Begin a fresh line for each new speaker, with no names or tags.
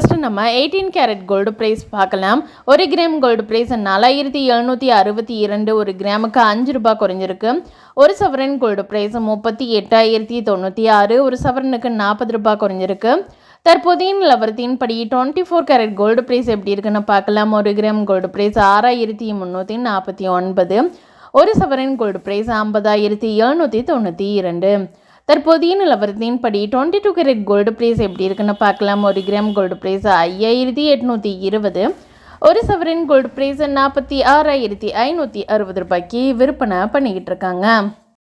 First நம்ம eighteen carrot gold price பார்க்கலாம். ஒரு கிராம் கோல்டு ப்ரைஸ் நாலாயிரத்தி எழுநூற்றி அறுபத்தி இரண்டு ஒரு கிராமுக்கு அஞ்சு ரூபாய் குறைஞ்சிருக்கு. ஒரு சவரன் கோல்டு ப்ரைஸ் முப்பத்தி எட்டாயிரத்தி தொண்ணூற்றி ஆறு ஒரு சவரனுக்கு நாற்பது ரூபாய் குறைஞ்சிருக்கு. தற்போதைய நிலவரத்தின்படி twenty four carat gold price எப்படி இருக்குன்னு பார்க்கலாம். ஒரு கிராம் கோல்டு ப்ரைஸ் ஆறாயிரத்தி முந்நூற்றி நாற்பத்தி ஒன்பது ஒரு சவரன் கோல்டு ப்ரைஸ் ஐம்பதாயிரத்தி எழுநூற்றி தொண்ணூற்றி இரண்டு. தற்போதைய நிலவரத்தின்படி twenty two carat gold price எப்படி இருக்குன்னு பார்க்கலாம். ஒரு கிராம் கோல்டு ப்ரைஸ் ஐயாயிரத்தி எட்நூற்றி இருபது. ஒரு சவரின் கோல்டு ப்ரைஸ் நாற்பத்தி ஆறாயிரத்தி ஐநூற்றி அறுபது ரூபாய்க்கு விற்பனை பண்ணிக்கிட்டு இருக்காங்க.